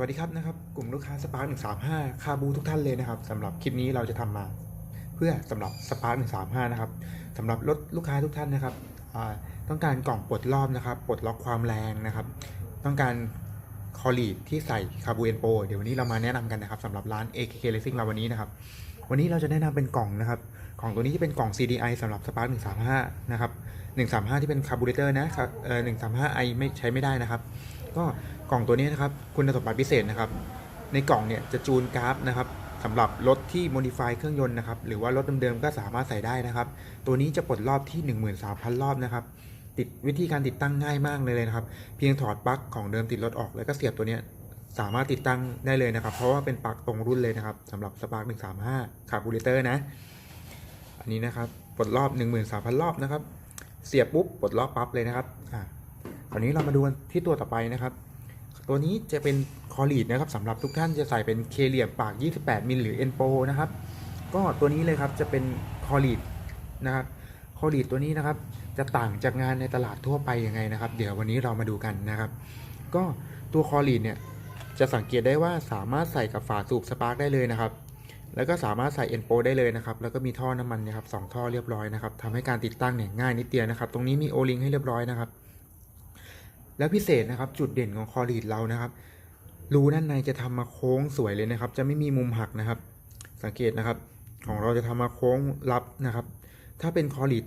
วัสดีครับนะครับ กลุ่มลูกค้าสปาร์ค135 คาบูทุกท่านเลยนะครับสำหรับคลิปนี้เราจะทำมา เพื่อสำหรับสปาร์ค135 นะครับสำหรับรถลูกค้าทุกท่านนะครับต้องการกล่องปลดรอบนะครับปลดล็อกความแรงนะครับ ต้องการคอลีดที่ใส่คาบูเอนโปเดี๋ยววันนี้เรามาแนะนำกันนะครับสำหรับร้าน AKK Racing เราวันนี้นะครับ วันนี้เราจะแนะนำเป็นกล่องนะครับกล่องตัวนี้จะเป็นกล่อง CDI สำหรับ Spark 135 นะครับ 135 ที่เป็นคาร์บูเรเตอร์นะครับเอ่อ 135i ไม่ใช้ไม่ได้นะครับ ก็ กล่องตัวนี้นะครับคุณสมบัติพิเศษนะครับ ในกล่องเนี่ยจะจูนกราฟนะครับสำหรับรถที่ modify เครื่องยนต์นะครับหรือว่ารถเดิมๆก็สามารถใส่ได้นะครับ ตัวนี้จะปลดรอบที่ 13,000 รอบนะครับติดวิธีการติดตั้งง่ายมากเลยนะครับ เพียงถอดปลั๊กของเดิมติดรถออกแล้วก็เสียบตัวนี้สามารถติดตั้งได้เลยนะครับ เพราะว่าเป็นปลั๊กตรงรุ่นเลยนะครับสำหรับ Spark 135คาร์บูเรเตอร์นะ อันนี้นะครับปลดรอบ 13,000 รอบนะครับ เสียบปุ๊บปลดรอบปั๊บเลยนะครับอ่าคราวนี้เรามาดูที่ตัวต่อไปนะครับ ตัวนี้จะเป็นคอลีดนะครับสำหรับทุกท่านจะใส่เป็นเคเหลี่ยมปาก 28มิลหรือเอ็นโปนะครับ ก็ตัวนี้เลยครับจะเป็นคอลีดนะครับคอลีดตัวนี้นะครับ จะต่างจากงานในตลาดทั่วไปยังไงนะครับ เดี๋ยววันนี้เรามาดูกันนะครับ ก็ตัวคอลีดเนี่ยจะสังเกตได้ว่าสามารถใส่กับฝาสูบสปาร์กได้เลยนะครับ แล้วก็สามารถใส่เอ็นโปได้เลยนะครับ แล้วก็มีท่อน้ำมันนะครับสองท่อเรียบร้อยนะครับทำให้การติดตั้งเนี่ยง่ายนิดเดียวนะครับ ตรงนี้มีโอลิงให้เรียบร้อยนะครับ แล้วพิเศษนะครับจุดเด่นของคอลีดเรานะครับรูด้านในจะทำมาโค้งสวยเลยนะครับ จะไม่มีมุมหักนะครับ สังเกตนะครับ ของเราจะทำมาโค้งรับนะครับ ถ้าเป็นคอลีด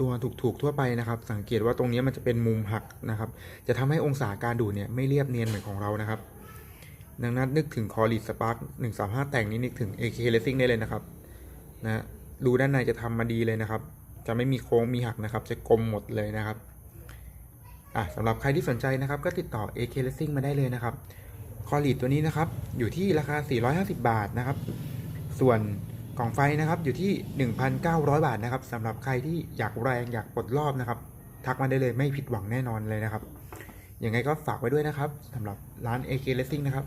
ตัวถูกๆทั่วไปนะครับ สังเกตว่าตรงนี้มันจะเป็นมุมหักนะครับ จะทำให้องศาการดูดเนี่ยไม่เรียบเนียนเหมือนของเรานะครับ ดังนั้นนึกถึงคอลีดสปาร์ค135แต่งนี้นึกถึง AK Racing ได้เลยนะครับนะรูด้านในจะทำมาดีเลยนะครับ จะไม่มีโค้งมีหักนะครับ จะกลมหมดเลยนะครับ อะสำหรับใครที่สนใจนะครับ ก็ติดต่อ AK Racing มาได้เลยนะครับ คอลีดตัวนี้นะครับ อยู่ที่ราคา 450 บาทนะครับ ส่วนกล่องไฟนะครับอยู่ที่ 1,900 บาทนะครับสำหรับใครที่อยากแรงอยากปลดรอบนะครับ ทักมาได้เลยไม่ผิดหวังแน่นอนเลยนะครับยังไงก็ฝากไว้ด้วยนะครับสำหรับร้าน AK Racing นะครับ